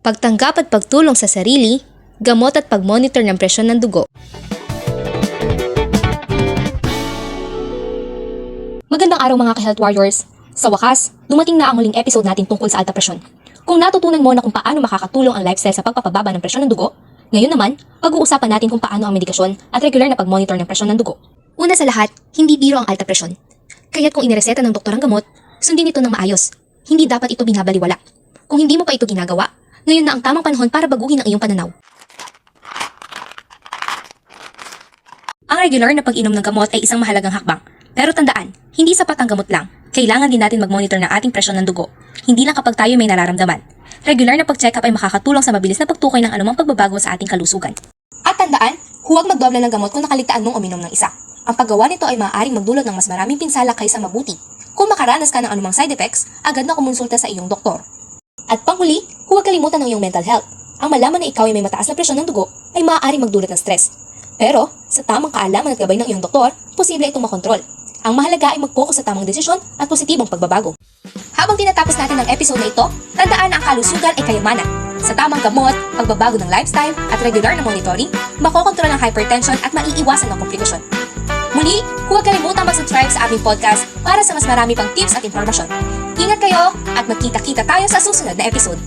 pagtanggap at pagtulong sa sarili, gamot at pagmonitor ng presyon ng dugo. Magandang araw mga ka-health warriors. Sa wakas, dumating na ang muling episode natin tungkol sa alta presyon. Kung natutunan mo na kung paano makakatulong ang lifestyle sa pagpapababa ng presyon ng dugo, ngayon naman, pag-uusapan natin kung paano ang medikasyon at regular na pag-monitor ng presyon ng dugo. Una sa lahat, hindi biro ang alta presyon. Kaya't kung inireseta ng doktor ang gamot, sundin ito ng maayos. Hindi dapat ito binabaliwala. Kung hindi mo pa ito ginagawa, ngayon na ang tamang panahon para baguhin ang iyong pananaw. Ang regular na pag-inom ng gamot ay isang mahalagang hakbang. Pero tandaan, hindi sapat ang gamot lang. Kailangan din natin mag-monitor ng ating presyon ng dugo. Hindi lang kapag tayo may nararamdaman. Regular na pag-check-up ay makakatulong sa mabilis na pagtukoy ng anumang pagbabago sa ating kalusugan. At tandaan, huwag magdoble ng gamot kung nakaligtaan mong uminom ng isa. Ang paggawa nito ay maaaring magdulot ng mas maraming pinsala kaysa mabuti. Kung makaranas ka ng anumang side effects, agad na kumonsulta sa iyong doktor. At panghuli, huwag kalimutan ng iyong mental health. Ang malaman na ikaw ay may mataas na presyon ng dugo ay maaaring magdulot ng stress. Pero, sa tamang kaalaman at gabay ng iyong doktor, posible itong makontrol. Ang mahalaga ay mag-focus sa tamang desisyon at positibong pagbabago. Habang tinatapos natin ang episode na ito, tandaan na ang kalusugan ay kayamanan. Sa tamang gamot, pagbabago ng lifestyle, at regular na monitoring, makokontrol ang hypertension at maiiwasan ang komplikasyon. Muli, huwag kalimutang mag-subscribe sa aming podcast para sa mas marami pang tips at impormasyon. Ingat kayo at magkita-kita tayo sa susunod na episode.